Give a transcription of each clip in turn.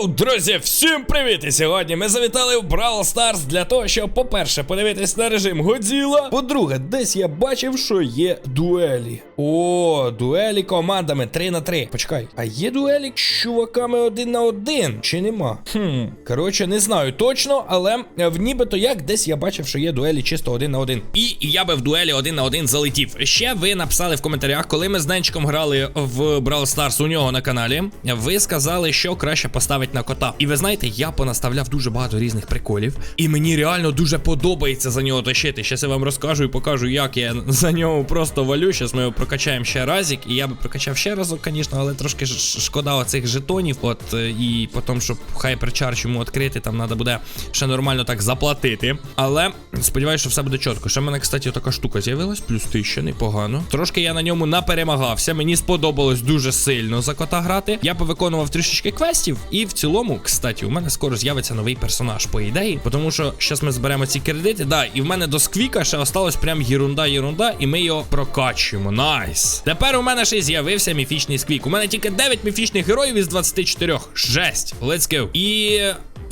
Йоу, друзі, всім привіт! І сьогодні ми завітали в Brawl Stars для того, щоб, по-перше, подивитись на режим Годзіла. По-друге, десь я бачив, що є дуелі. О, дуелі командами 3 на 3. Почекай, а є дуелі з чуваками один на один? Чи нема? Хм, коротше, не знаю точно, але е, в нібито як десь я бачив, що є дуелі чисто один на один. І я би в дуелі один на один залетів. Ще ви написали в коментарях, коли ми з Денчиком грали в Brawl Stars у нього на каналі. Ви сказали, що краще поставити на кота. І ви знаєте, я понаставляв дуже багато різних приколів. І мені реально дуже подобається за нього тащити. Щас я вам розкажу і покажу, як я за нього просто валю. Щас ми його прокачаємо ще разик. І я би прокачав ще разок, звісно, але трошки шкода оцих жетонів. От е, і потім, щоб хайперчарж йому відкрити, там треба буде ще нормально так заплатити. Але сподіваюся, що все буде чітко. Ще в мене, кстати, така штука з'явилась, плюс тисяча, непогано. Трошки я на ньому наперемагався. Мені сподобалось дуже сильно за кота грати. Я повиконував трішечки квестів, і в цілому, кстати, у мене скоро з'явиться новий персонаж, по ідеї. Тому що зараз ми зберемо ці кредити. Да, і в мене до сквіка ще осталось прям єрунда, єрунда, і ми його прокачуємо. Найс. Тепер у мене ще й з'явився міфічний сквік. У мене тільки 9 міфічних героїв із 24. Жесть. Let's go. І.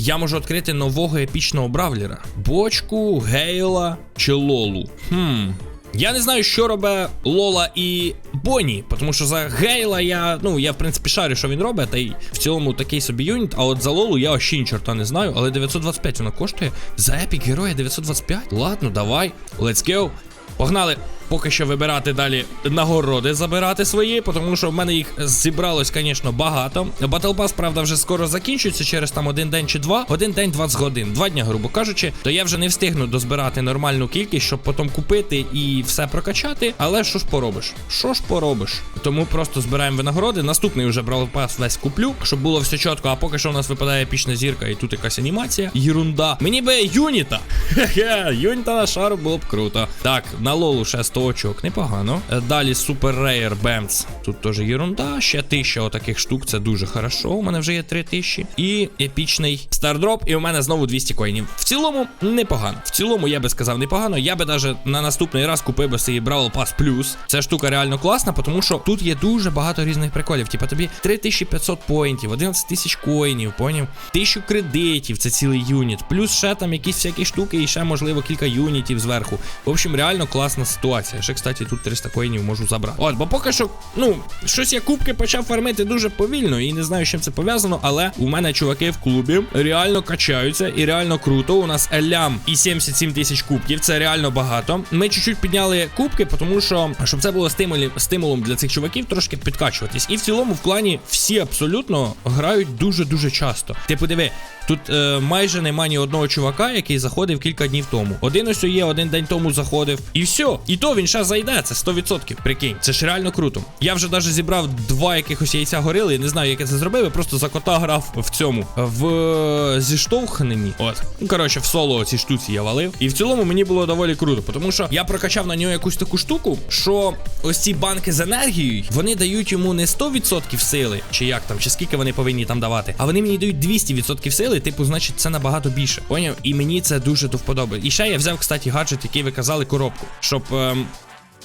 Я можу відкрити нового епічного бравлера. Бочку, Гейла чи Лолу. Хм. Я не знаю, що робить Лола і Бонні, тому що за Гейла я, ну, я в принципі шарю, що він робить, та й в цілому такий собі юніт, а от за Лолу я ще ні чорта не знаю, але 925 вона коштує. За епік героя 925? Ладно, давай, let's go. Погнали. Поки що вибирати далі нагороди, забирати свої, тому що в мене їх зібралось, звісно, багато. Battle Pass, правда, вже скоро закінчується через там один день чи два. Один день 20 годин. Два дня, грубо кажучи, то я вже не встигну дозбирати нормальну кількість, щоб потім купити і все прокачати. Але що ж поробиш? Що ж поробиш? Тому просто збираємо винагороди. Наступний вже Brawl Pass весь куплю, щоб було все чітко. А поки що у нас випадає епічна зірка, і тут якась анімація. Єрунда. Мені би юніта. Хе-хе, юніта на шару було б круто. Так, на лолу ще 100 очок, непогано. Е, Далі Super Rare Бемц. Тут теж єрунда. Ще тисяча отаких штук, це дуже хорошо. У мене вже є 3000. І епічний стардроп, і у мене знову 200 коїнів. В цілому непогано. В цілому я би сказав непогано. Я би навіть на наступний раз купив би собі Brawl Pass Plus. Ця штука реально класна, тому що тут є дуже багато різних приколів. Типа тобі 3500 поінтів, 11 тисяч коїнів, поняв? 1000 кредитів, це цілий юніт. Плюс ще там якісь всякі штуки, і ще, можливо, кілька юнітів зверху. В общем, реально класна ситуація. Ще, кстати, тут 300 коїнів можу забрати. От, бо поки що, ну, щось я кубки почав фармити дуже повільно і не знаю, з чим це пов'язано, але у мене чуваки в клубі реально качаються і реально круто. У нас елям і 77 тисяч кубків. Це реально багато. Ми чуть-чуть підняли кубки, тому що щоб це було стимулі, стимулом для цих чуваків трошки підкачуватись. І в цілому в клані всі абсолютно грають дуже-дуже часто. Ти подиви. Тут е, майже нема ні одного чувака, який заходив кілька днів тому. Один ось є, один день тому заходив. І все. І то він ще зайде, це 100%. Прикинь, це ж реально круто. Я вже навіть зібрав два якихось яйця горили. Я не знаю, як я це зробив. Я просто за кота грав в цьому. В е, зіштовхненні. От. Ну, коротше, в соло ці штуці я валив. І в цілому мені було доволі круто, тому що я прокачав на нього якусь таку штуку, що ось ці банки з енергією, вони дають йому не 100% сили, чи як там, чи скільки вони повинні там давати, а вони мені дають 200% сили, типу, значить, це набагато більше. Поняв? І мені це дуже до вподоби. І ще я взяв, кстати, гаджет, який ви казали, коробку, щоб. Ем...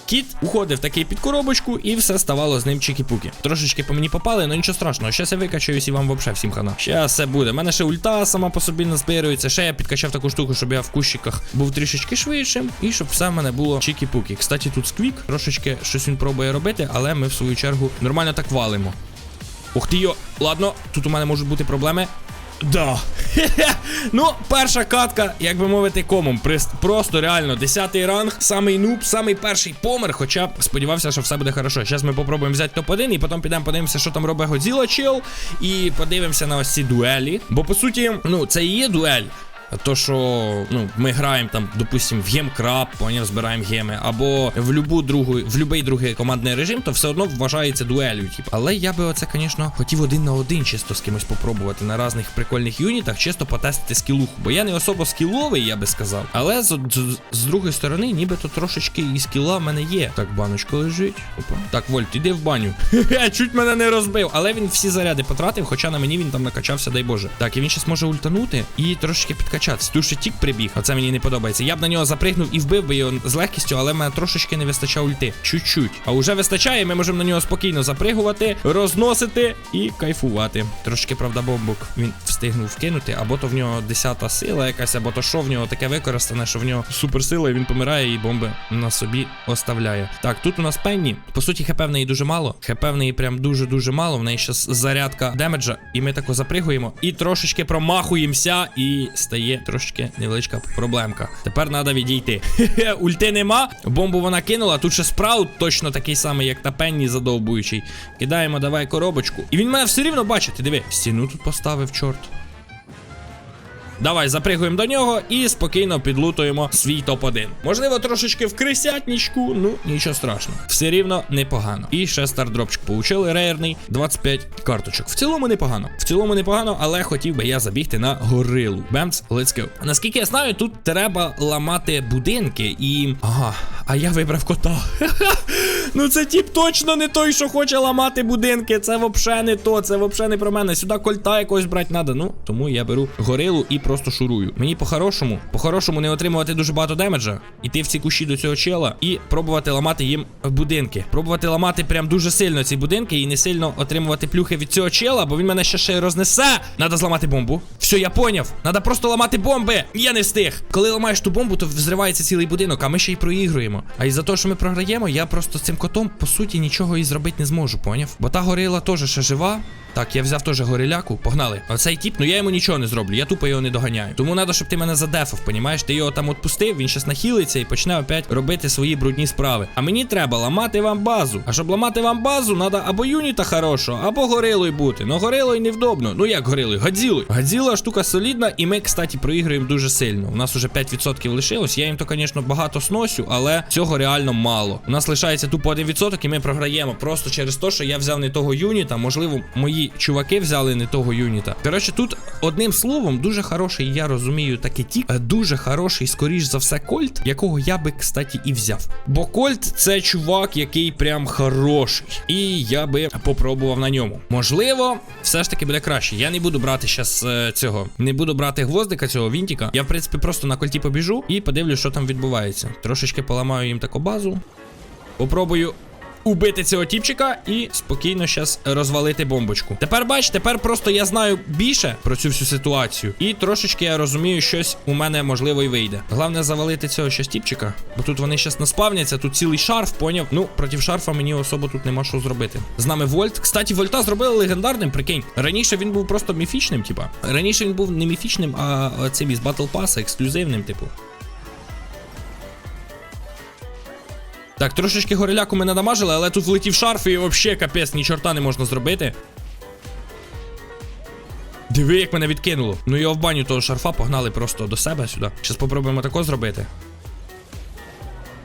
Кіт уходив такий під коробочку, і все ставало з ним чики-пуки. Трошечки по мені попали, але нічого страшного. Щас я викачаюсь і вам взагалі всім хана. Щас все буде. У мене ще ульта сама по собі назбирується. Ще я підкачав таку штуку, щоб я в кущиках був трішечки швидшим, і щоб все в мене було чики-пуки. Кстати, тут сквік, трошечки щось він пробує робити, але ми в свою чергу нормально так валимо. Ух ти йо, ладно, тут у мене можуть бути проблеми. Да. Ну, перша катка, як би мовити, комом. Просто реально 10-й ранг, самий нуб, самий перший помер. Хоча сподівався, що все буде хорошо. Зараз ми попробуємо взяти топ-1 і потім підемо подивимося, що там робить Годзіла чел. І подивимося на ось ці дуелі. Бо по суті, ну, це і є дуель. То, що ну, ми граємо там, допустим, в гемкраб, поняв, збираємо геми, або в любу другу, в будь-який другий командний режим, то все одно вважається дуелью. Типу. Але я би оце, звісно, хотів один на один чисто з кимось попробувати на різних прикольних юнітах, чисто потестити скілуху. Бо я не особо скіловий, я би сказав. Але з, з, з другої сторони, нібито трошечки і скіла в мене є. Так, баночка лежить. Опа. Так, Вольт, іди в баню. Чуть мене не розбив. Але він всі заряди потратив, хоча на мені він там накачався, дай Боже. Так, і він зараз може ультанути і трошечки підкачати прокачатись. Тут ще тік прибіг, оце мені не подобається. Я б на нього запригнув і вбив би його з легкістю, але в мене трошечки не вистачає ульти. Чуть-чуть. А вже вистачає, ми можемо на нього спокійно запригувати, розносити і кайфувати. Трошки, правда, бомбок він встигнув вкинути, або то в нього десята сила якась, або то що в нього таке використане, що в нього суперсила, і він помирає і бомби на собі оставляє. Так, тут у нас Пенні. По суті, хп в неї дуже мало. ХП в неї прям дуже-дуже мало. В неї щас зарядка демеджа, і ми тако запригуємо і трошечки промахуємося, і стає трошечки невеличка проблемка. Тепер треба відійти. Ульти нема. Бомбу вона кинула. Тут ще спраут точно такий самий, як на Пенні задовбуючий. Кидаємо, давай коробочку. І він мене все рівно бачить. Диви, стіну тут поставив, чорт. Давай запригуємо до нього і спокійно підлутуємо свій топ-1. Можливо, трошечки в крисятнічку, ну нічого страшного. Все рівно непогано. І ще стардропчик получили рейерний 25 карточок. В цілому непогано. В цілому непогано, але хотів би я забігти на горилу. Бемц, let's go. Наскільки я знаю, тут треба ламати будинки і. Ага, а я вибрав кота. Ну це тіп точно не той, що хоче ламати будинки. Це вообще не то, це вообще не про мене. Сюди кольта якогось брати треба. Ну, тому я беру горилу і просто шурую. Мені по-хорошому, по-хорошому не отримувати дуже багато демеджа, іти в ці кущі до цього чела і пробувати ламати їм будинки. Пробувати ламати прям дуже сильно ці будинки і не сильно отримувати плюхи від цього чела, бо він мене ще ще рознесе. Надо зламати бомбу. Все, я поняв. Надо просто ламати бомби. Я не встиг. Коли ламаєш ту бомбу, то взривається цілий будинок, а ми ще й проігруємо. А із-за того, що ми програємо, я просто з цим котом по суті нічого і зробити не зможу, поняв? Бо та горила теж ще жива. Так, я взяв теж гориляку, погнали. Оцей тіп, ну я йому нічого не зроблю, я тупо його не доганяю. Тому треба, щоб ти мене задефав, понімаєш? Ти його там відпустив, він щас нахилиться і почне опять робити свої брудні справи. А мені треба ламати вам базу. А щоб ламати вам базу, треба або юніта хорошого, або горилою бути. Ну горилою невдобно. Ну як горилою? Гадзілою. Гадзіла штука солідна, і ми, кстати, проіграємо дуже сильно. У нас уже 5% лишилось. Я їм то, звісно, багато сносю, але цього реально мало. У нас лишається тупо 1% і ми програємо. Просто через те, що я взяв не того юніта. Можливо, мої чуваки взяли не того юніта. Коротше, тут одним словом, дуже хороший, я розумію, такий тік. е, Дуже хороший, скоріш за все, кольт, якого я би, кстати, і взяв. Бо кольт це чувак, який прям хороший. І я би попробував на ньому. Можливо, все ж таки буде краще. Я не буду брати зараз цього. Не буду брати гвоздика цього вінтіка. Я, в принципі, просто на кольті побіжу і подивлюсь, що там відбувається. Трошечки поламаю їм таку базу. Попробую убити цього тіпчика і спокійно зараз розвалити бомбочку. Тепер бач, тепер просто я знаю більше про цю всю ситуацію. І трошечки я розумію, щось у мене можливо і вийде. Головне завалити цього щось тіпчика, бо тут вони зараз наспавняться, тут цілий шарф, поняв. Ну, проти шарфа мені особо тут нема що зробити. З нами Вольт. Кстати, Вольта зробили легендарним, прикинь. Раніше він був просто міфічним, типа. Раніше він був не міфічним, а цим із Battle Pass, ексклюзивним, типу. Так, трошечки гориляку мене дамажили, але тут влетів шарф і взагалі капець, ні чорта не можна зробити. Диви, як мене відкинуло. Ну його в баню того шарфа погнали просто до себе сюди. Щас попробуємо тако зробити.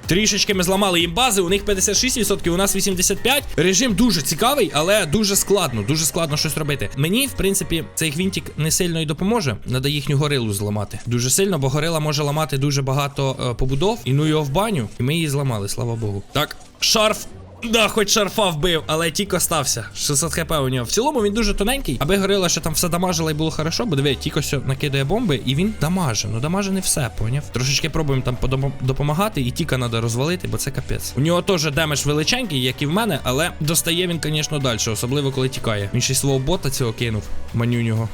Трішечки ми зламали їм бази, у них 56%, у нас 85%. Режим дуже цікавий, але дуже складно, дуже складно щось робити. Мені, в принципі, цей гвинтик не сильно й допоможе. Надо їхню горилу зламати. Дуже сильно, бо горила може ламати дуже багато е, побудов. І ну його в баню, і ми її зламали, слава Богу. Так, шарф. Да, хоч шарфа вбив, але тік остався. 600 хп у нього. В цілому він дуже тоненький, аби горила, що там все дамажила і було хорошо, бо диви, тік ось накидає бомби, і він дамаже. Ну дамаже не все, поняв. Трошечки пробуємо там допомагати, і тіка треба розвалити, бо це капець. У нього теж демедж величенький, як і в мене, але достає він, звісно, далі, особливо коли тікає. Він ще й свого бота цього кинув, манюнього.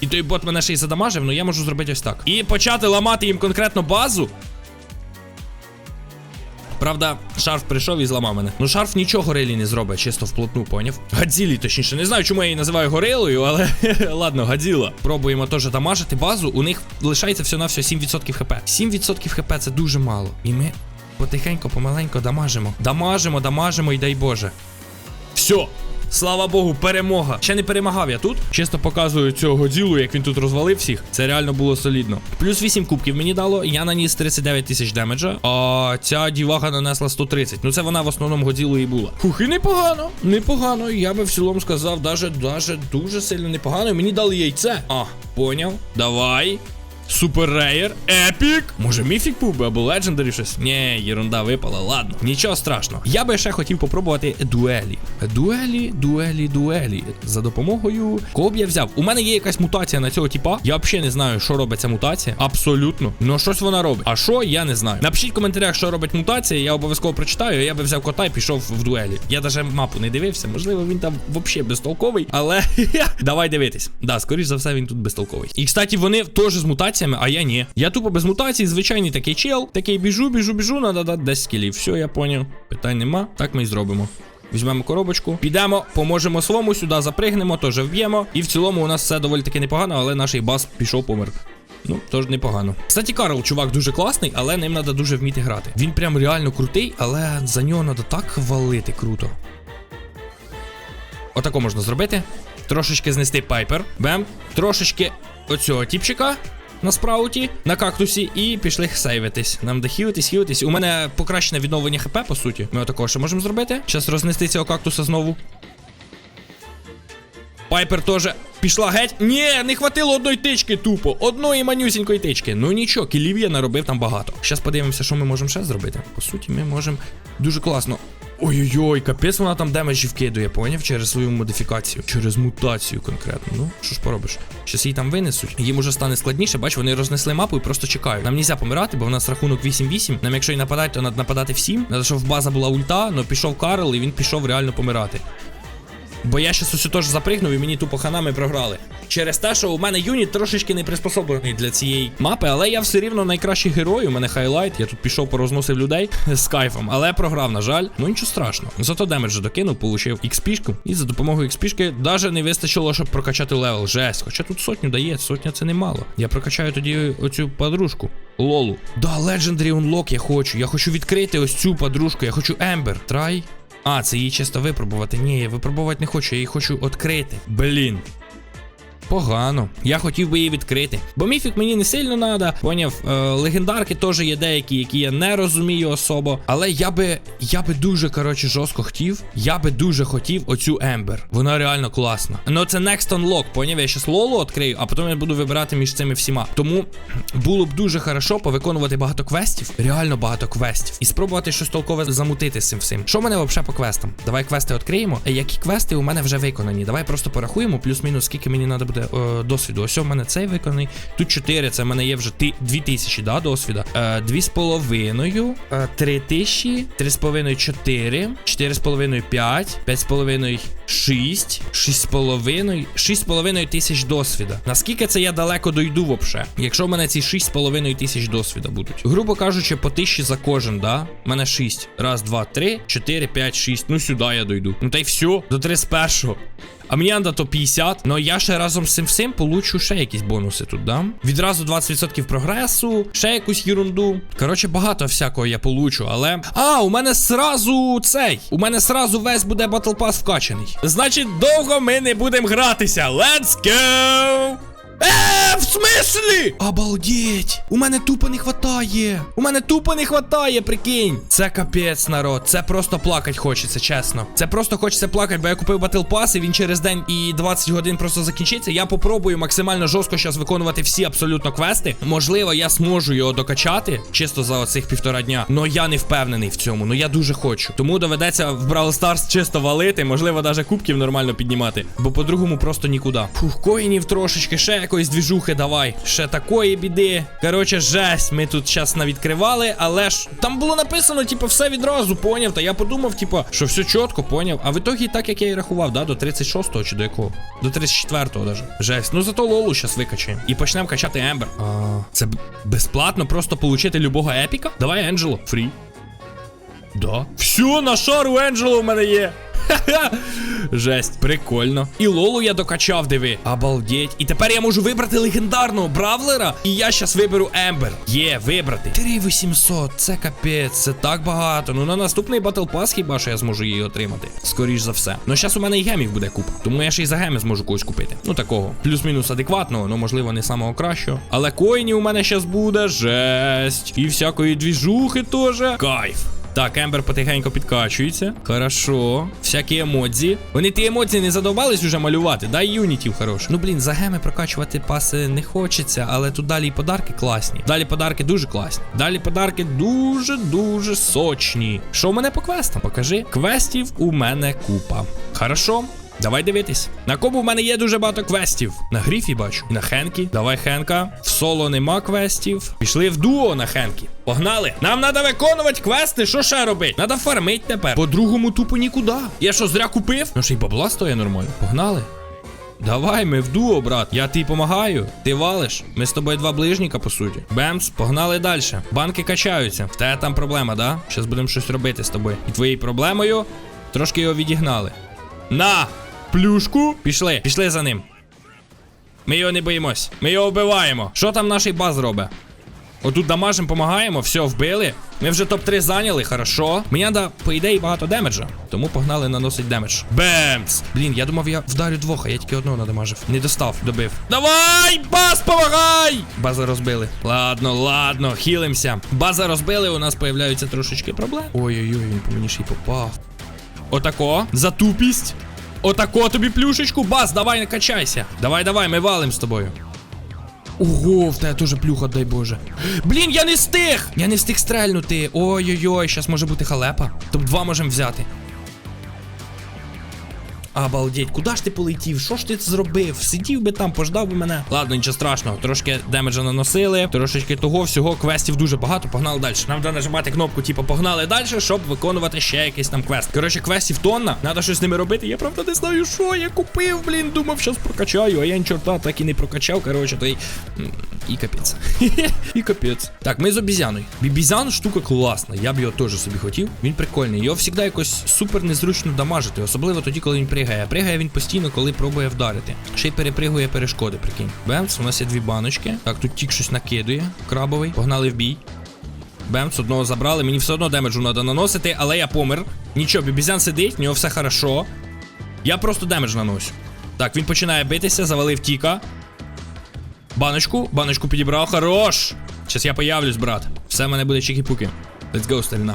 І той бот мене ще й задамажив, ну я можу зробити ось так. І почати ламати їм конкретно базу. Правда, шарф прийшов і зламав мене. Ну, шарф нічого горилі не зробить, чисто вплотну, поняв? Гадзілі, точніше, не знаю, чому я її називаю горилою, але ладно, гадзіла. Пробуємо теж дамажити базу. У них лишається все на все 7% хп. 7% хп це дуже мало. І ми потихеньку, помаленько дамажимо. Дамажимо, дамажимо і дай Боже. Все. Слава Богу, перемога. Ще не перемагав я тут. Чисто показую цього Годзілу, як він тут розвалив всіх. Це реально було солідно. Плюс 8 кубків мені дало. Я наніс 39 тисяч демеджа. А ця дівага нанесла 130. Ну це вона в основному Годзілу і була. Хух, і непогано. Непогано. Я би в цілому сказав, даже, даже дуже сильно непогано. Мені дали яйце. А, поняв. Давай. Супер рейер, епік. Може міфік був би або легендарі щось? Ні, єрунда випала, ладно. Нічого страшного. Я би ще хотів попробувати дуелі. Дуелі, дуелі, дуелі. За допомогою. Кого б я взяв? У мене є якась мутація на цього типа. Я взагалі не знаю, що робить ця мутація. Абсолютно. Ну щось вона робить. А що, я не знаю. Напишіть в коментарях, що робить мутація, я обов'язково прочитаю. Я би взяв кота і пішов в дуелі. Я навіть мапу не дивився. Можливо, він там взагалі безтолковий, але давай дивитись. Да, скоріш за все, він тут безтолковий. І кстати, вони теж з мутаціями, а я ні. Я тупо без мутацій, звичайний такий чел. Такий біжу, біжу, біжу, надо дати 10 скілів. Все, я поняв. Питань нема. Так ми і зробимо. Візьмемо коробочку, підемо, поможемо своєму, сюди запригнемо, теж вб'ємо. І в цілому у нас все доволі таки непогано, але наш бас пішов помер. Ну, тож непогано. Кстати, Карл, чувак, дуже класний, але ним треба дуже вміти грати. Він прям реально крутий, але за нього треба так хвалити круто. Отако можна зробити. Трошечки знести пайпер. Бем. Трошечки оцього тіпчика на спрауті, на кактусі, і пішли сейвитись. Нам де хілитись, хілитись. У мене покращене відновлення хп, по суті. Ми отакого ще можемо зробити. Зараз рознести цього кактуса знову. Пайпер теж пішла геть. Ні, не хватило одної тички тупо. Одної манюсінької тички. Ну нічого, кілів я наробив там багато. Зараз подивимося, що ми можемо ще зробити. По суті, ми можемо дуже класно. Ой-ой-ой, капець вона там демеджі вкидує, поняв? Через свою модифікацію. Через мутацію конкретно. Ну, що ж поробиш? Щас її там винесуть. Їм уже стане складніше, бач, вони рознесли мапу і просто чекають. Нам нельзя помирати, бо в нас рахунок 8-8. Нам, якщо і нападати, то треба нападати всім. Надо, щоб в база була ульта, але пішов Карл і він пішов реально помирати. Бо я щас усе теж запригнув і мені тупо ханами програли. Через те, що у мене юніт трошечки не приспособлений для цієї мапи, але я все рівно найкращий герой. У мене хайлайт. Я тут пішов порозносив людей з кайфом, але програв, на жаль. Ну нічого страшного. Зато демеджа докинув, получив XP-шку. І за допомогою XP-шки навіть не вистачило, щоб прокачати левел. Жесть. Хоча тут сотню дає, сотня це немало. Я прокачаю тоді оцю подружку. Лолу. Да, Legendary Unlock я хочу. Я хочу відкрити ось цю подружку. Я хочу Ембер. Трай. А, це її чисто випробувати. Ні, я випробувати не хочу, я її хочу відкрити. Блін. Погано. Я хотів би її відкрити. Бо міфік мені не сильно треба. Поняв, е, легендарки теж є деякі, які я не розумію особо. Але я би я би дуже коротше жорстко хотів. Я би дуже хотів оцю Ембер. Вона реально класна. Ну це Next Unlock, поняв? Я щас Лолу відкрию, а потім я буду вибирати між цими всіма. Тому було б дуже хорошо повиконувати багато квестів. Реально багато квестів. І спробувати щось толкове замутити з цим всім. Що в мене взагалі по квестам? Давай квести відкриємо. Е, Які квести у мене вже виконані? Давай просто порахуємо, плюс-мінус, скільки мені треба буде е, досвіду. Ось у мене цей виконаний. Тут 4, це в мене є вже ти, 2000, да, досвіда. Е, 2,5, е, 3000, 3,5, 4, 4,5, 5, 5,5, 6, 6,5, 6,5 тисяч досвіда. Наскільки це я далеко дойду вообще? Якщо в мене ці 6,5 тисяч досвіда будуть. Грубо кажучи, по 1000 за кожен, да? У мене 6. Раз, два, три, 4, 5, 6. Ну сюди я дойду. Ну та й все, до 31-го. А мені надо то 50, Ну я ще разом з цим всім получу ще якісь бонуси тут дам. Відразу 20% прогресу, ще якусь ерунду. Коротше, багато всякого я получу, але. А, у мене сразу цей. У мене сразу весь буде Pass вкачаний. Значить, довго ми не будемо гратися. Let's go! Е, в смислі? Обалдеть! У мене тупо не хватає. У мене тупо не хватає, прикинь. Це капець, народ. Це просто плакать хочеться, чесно. Це просто хочеться плакати, бо я купив Battle Pass, і він через день і 20 годин просто закінчиться. Я попробую максимально жорстко зараз виконувати всі абсолютно квести. Можливо, я зможу його докачати чисто за оцих півтора дня. Но я не впевнений в цьому. Ну я дуже хочу. Тому доведеться в Brawl Stars чисто валити. Можливо, навіть кубків нормально піднімати. Бо по-другому просто нікуди. Фух, коїнів трошечки, ще якоїсь двіжухи давай. Ще такої біди. Коротше, жесть. Ми тут зараз навідкривали, але ж там було написано, типу, все відразу, поняв. Та я подумав, типу, що все чітко, поняв. А в ітогі так, як я і рахував, да, до 36-го чи до якого? До 34-го даже. Жесть. Ну зато Лолу зараз викачаємо. І почнемо качати Ембер. А, це безплатно просто получити любого епіка? Давай Енджело. Фрі. Да. Все, на шару Енджело в мене є. Ха-ха. Жесть, прикольно. І Лолу я докачав, диви. Обалдеть. І тепер я можу вибрати легендарного бравлера. І я щас виберу Ембер. Є, вибрати. 3800, це капець, це так багато. Ну на наступний Battle Pass хіба що я зможу її отримати. Скоріш за все. Ну зараз у мене і гемів буде купа. Тому я ще й за геми зможу когось купити. Ну такого. Плюс-мінус адекватного, ну можливо, не самого кращого. Але коїнів у мене щас буде жесть. І всякої двіжухи теж. Кайф. Так, Ембер потихеньку підкачується. Хорошо. Всякі емодзі. Вони ті емодзі не задовбались уже малювати. Дай юнітів хороших. Ну блін, за геми прокачувати паси не хочеться, але тут далі і подарки класні. Далі подарки дуже класні. Далі подарки дуже-дуже сочні. Що в мене по квестам? Покажи. Квестів у мене купа. Хорошо. Давай дивитись. На кому в мене є дуже багато квестів. На гріфі бачу. І на Хенкі. Давай Хенка. В соло нема квестів. Пішли в дуо на Хенкі. Погнали. Нам треба виконувати квести. Що ще робити? Надо фармить тепер. По-другому тупо нікуди. Я що, зря купив? Ну ще й бабла стоїть нормально. Погнали. Давай, ми в дуо, брат. Я тобі помагаю. Ти валиш. Ми з тобою два ближніка, по суті. Бемс, погнали далі. Банки качаються. В тебе там проблема, да? Щас будемо щось робити з тобою. І твоєю проблемою трошки його відігнали. На! Плюшку. Пішли, пішли за ним. Ми його не боїмось. Ми його вбиваємо. Що там наш баз робить? Отут дамажем помагаємо, все, вбили. Ми вже топ-3 зайняли, хорошо. Мені треба, по ідеї, багато демеджа. Тому погнали наносить демедж. Бемц! Блін, я думав, я вдарю двох, а я тільки одного надамажив. Не достав, добив. Давай! Баз, помагай! База розбили. Ладно, ладно, хілимося. База розбили, у нас появляються трошечки проблем. Ой-ой-ой, він по мені ще й попав. Отако. За тупість. Отако тобі плюшечку. Бас, давай накачайся. Давай, давай, ми валим з тобою. Ого, в тебе теж плюха, дай Боже. Блін, я не встиг! Я не встиг стрельнути. Ой-ой-ой, зараз може бути халепа. Топ-2 можемо взяти. Обалдеть, куди ж ти полетів? Що ж ти зробив? Сидів би там, пождав би мене. Ладно, нічого страшного. Трошки демеджа наносили, трошечки того всього, квестів дуже багато, погнали далі. Нам треба нажимати кнопку, типу, погнали далі, щоб виконувати ще якийсь там квест. Коротше, квестів тонна, треба щось з ними робити. Я правда не знаю, що я купив, блін, думав, щас прокачаю, а я ні чорта так і не прокачав. Коротше, то й. І капець. І капець. Так, ми з обізяною. Бібізян штука класна. Я б його теж собі хотів. Він прикольний. Його завжди якось супер незручно дамажити, особливо тоді, коли він пригає. Пригає він постійно, коли пробує вдарити. Ще й перепригує перешкоди, прикинь. Бемц, у нас є дві баночки. Так, тут тік щось накидує. Крабовий. Погнали в бій. Бемц, одного забрали. Мені все одно демеджу треба наносити, але я помер. Нічого, бібізян сидить, в нього все хорошо. Я просто демедж наношу. Так, він починає битися, завалив тіка. Баночку, баночку підібрав. Хорош! Щас я появлюсь, брат. Все в мене буде чики-пуки. Let's go, старина.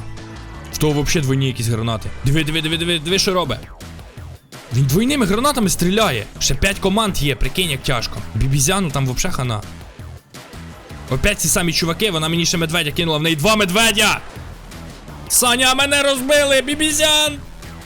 Того взагалі двойні якісь гранати. Диви, диви, диви, диви, диви, що робить. Він двойними гранатами стріляє. Ще 5 команд є, прикинь, як тяжко. Бібізяну там взагалі хана. Опять ці самі чуваки, вона мені ще медведя кинула, в неї два медведя! Саня, мене розбили! Бібізян!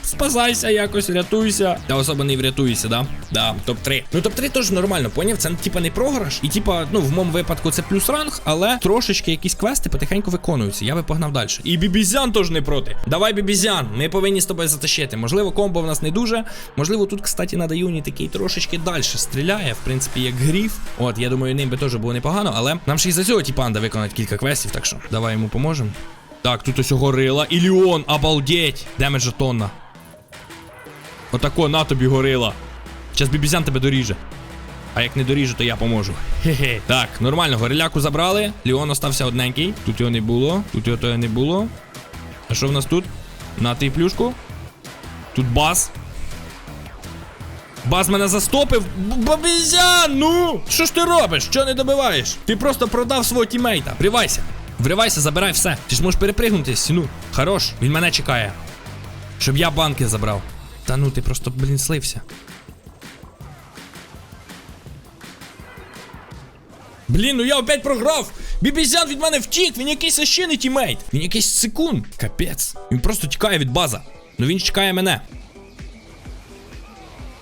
Спасайся якось, рятуйся. Та особо не врятуйся, да? Да, топ-3. Ну топ-3 теж нормально, поняв? Це типа не програш. І типа, ну, в моєму випадку це плюс ранг, але трошечки якісь квести потихеньку виконуються. Я би погнав далі. І бібізян теж не проти. Давай, бібізян, ми повинні з тобою затащити. Можливо, комбо в нас не дуже. Можливо, тут, кстати, на Даюні такий трошечки далі стріляє, в принципі, як гріф. От, я думаю, ним би теж було непогано, але нам ще й за цього тіпанда виконати кілька квестів, так що давай йому поможемо. Так, тут ось горила. Іліон, обалдеть. Демеджа тонна. Отако, на тобі горила. Зараз бібізян тебе доріже. А як не доріже, то я поможу. Хе-хе. Так, нормально, гoriляку забрали. Ліон остався одненький. Тут його не було. Тут його того не було. А що в нас тут? На ти плюшку. Тут баз. Баз мене застопив. Бабізян, ну! Що ж ти робиш? Що не добиваєш? Ти просто продав свого тімейта. Вривайся. Вривайся, забирай все. Ти ж можеш перепригнути стіну. Хорош, він мене чекає. Щоб я банки забрав. Та ну ти просто, блін, слився. Блін, ну я опять програв! Бібізян від мене втік, він якийсь ще не тімейт. Він якийсь секунд. Капець. Він просто тікає від база. Ну він чекає мене.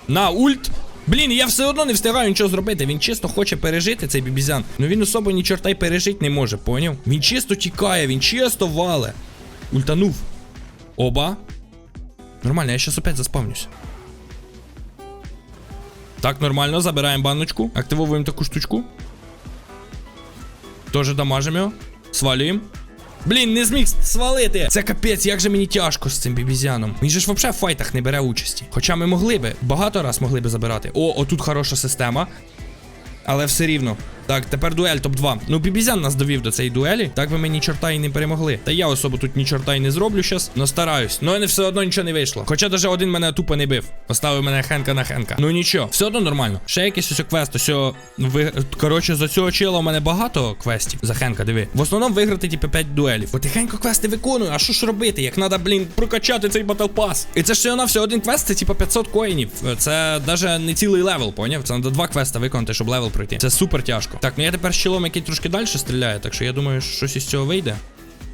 На ульт. Блін, я все одно не встигаю нічого зробити. Він чисто хоче пережити цей бібізян. Ну він особо ні чорта й пережити не може, поняв? Він чисто тікає, він чисто вале. Ультанув. Оба. Нормально, я сейчас опять заспавнюсь. Так, нормально, забираємо баночку. Активовуємо таку штучку. Тоже дамажимо його. Свалюємо. Блін, не зміг свалити. Це капець, як же мені тяжко з цим бібізяном. Він же ж взагалі в файтах не бере участі. Хоча ми могли би, багато раз могли би забирати. О, отут хороша система. Але все рівно. Так, тепер дуель топ-2. Ну, Бібізян нас довів до цієї дуелі. Так ви ми ні чорта і не перемогли. Та я особо тут ні чорта і не зроблю щас, но стараюсь. Ну, не все одно нічого не вийшло. Хоча даже один мене тупо не бив. Поставив мене хенка на хенка. Ну нічого, все одно нормально. Ще якийсь ось квест, ось ви. Коротше, за цього чела у мене багато квестів. За хенка, диви. В основному виграти, типу, 5 дуелів. Потихенько квести виконую. А що ж робити? Як треба, блін, прокачати цей батл пас. І це ж все на все один квест, це типу 500 коїнів. Це даже не цілий левел, поняв? Це треба два квеста виконати, щоб левел пройти. Це супер тяжко. Так, ну я тепер з челом, який трошки далі стріляє, так що я думаю, що щось із цього вийде.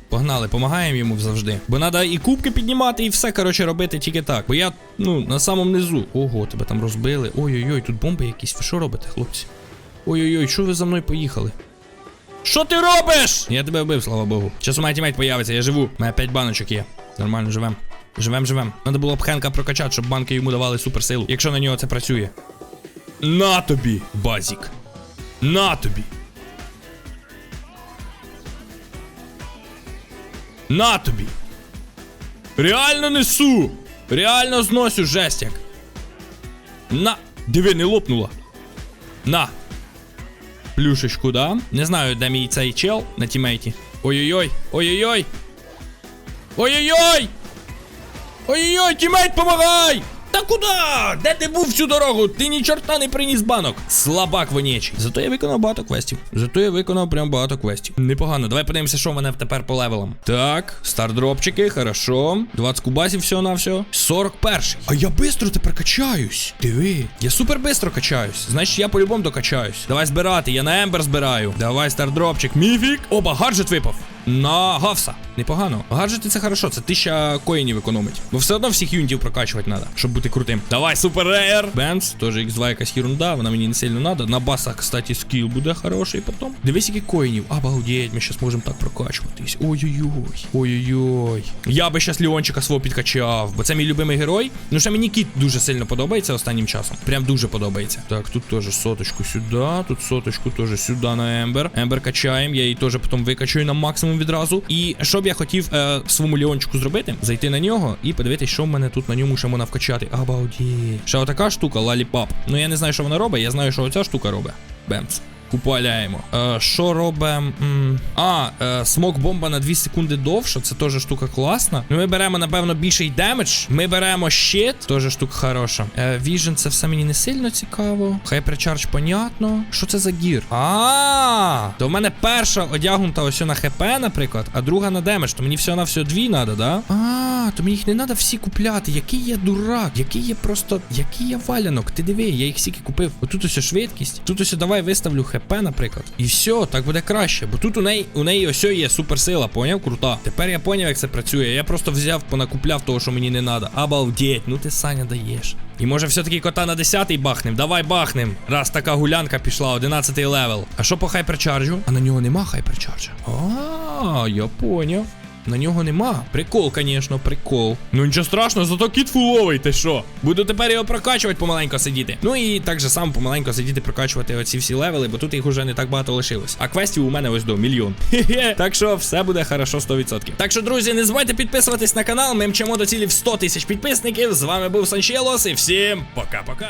Погнали, помагаємо йому завжди. Бо треба і кубки піднімати, і все, коротше, робити тільки так. Бо я, ну, на самому низу. Ого, тебе там розбили. Ой-ой-ой, тут бомби якісь. Ви що робите, хлопці? Ой-ой-ой, що ви за мною поїхали? Що ти робиш? Я тебе вбив, слава Богу. Зараз у мене тімейт появиться, я живу. У мене 5 баночок є. Нормально живем. Живем, живем. Надо було б Хенка прокачати, щоб банки йому давали суперсилу, якщо на нього це працює. На тобі, базік. На тобі. На тобі. Реально несу. Реально зносю жесть як. На. Диви, не лопнула. На. Плюшечку, да? Не знаю, де мій цей чел на тімейті. Ой-ой-ой. Ой-ой-ой. Ой-ой-ой! Ой-ой-ой, тімейт, помагай! Та куди? Де ти був всю дорогу? Ти ні чорта не приніс банок. Слабак вонячий. Зато я виконав багато квестів. Зато я виконав прям багато квестів. Непогано. Давай подивимося, що в мене тепер по левелам. Так, стардропчики, хорошо. 20 кубасів всього на все. 41. А я бистро тепер качаюсь. Диви. Я супер бистро качаюсь. Значить, я по-любому докачаюсь. Давай збирати, я на ембер збираю. Давай стардропчик. Міфік. Оба, гаджет випав. На гавса. Непогано. Гаджети це хорошо, це тисяча коїнів економить. Бо все одно всіх юнітів прокачувати треба, щоб бути крутим. Давай, супер рейер. Бенц, теж X2 якась ерунда, вона мені не сильно треба. На басах, кстати, скіл буде хороший потім. Дивись, які коїнів. Обалдеть, ми зараз можемо так прокачуватись. Ой-ой-ой. Ой-ой-ой. Я би щас Леончика свого підкачав, бо це мій любимий герой. Ну ще мені кіт дуже сильно подобається останнім часом. Прям дуже подобається. Так, тут теж соточку сюди, тут соточку теж сюди на Ембер. Ембер качаємо, я її теж потім викачаю на максимум відразу. І що б я хотів е, своєму ліончику зробити? Зайти на нього і подивитися, що в мене тут на ньому ще можна вкачати. Абауді. Ще отака штука, лаліпап. Ну я не знаю, що вона робить, я знаю, що оця штука робить. Бемц. Купаляємо. Е, що робимо? А, е, смок бомба на 2 секунди довше. Це теж штука класна. Ми беремо, напевно, більший демедж. Ми беремо щит. Теж штука хороша. Vision це все мені не сильно цікаво. Hypercharge, понятно. Що це за гір? А, то в мене перша одягнута ось на ХП, наприклад, а друга на демедж. То мені все на все дві треба, да? А, то мені їх не треба всі купляти. Який я дурак, який я просто. Який я валянок. Ти диви, я їх всіки купив. Отут ось швидкість. Тут ось давай виставлю ХП, наприклад. І все, так буде краще. Бо тут у неї у неї ось є суперсила, поняв? Крута. Тепер я поняв, як це працює. Я просто взяв, понакупляв того, що мені не треба. Обалдеть, ну ти Саня даєш. І може все-таки кота на 10-й бахнем? Давай бахнем. Раз така гулянка пішла, 11 левел. А що по хайперчарджу? А на нього нема хайперчарджа. А, я поняв. На нього нема. Прикол, звісно, прикол. Ну нічого страшного, зато кіт фуловий, ти що? Буду тепер його прокачувати, помаленько сидіти. Ну і так же само помаленько сидіти, прокачувати оці всі левели, бо тут їх уже не так багато лишилось. А квестів у мене ось до мільйон. Хе-хе. Так що все буде хорошо 100%. Так що, друзі, не забувайте підписуватись на канал. Ми мчимо до цілі в 100 тисяч підписників. З вами був Санчелос і всім пока-пока.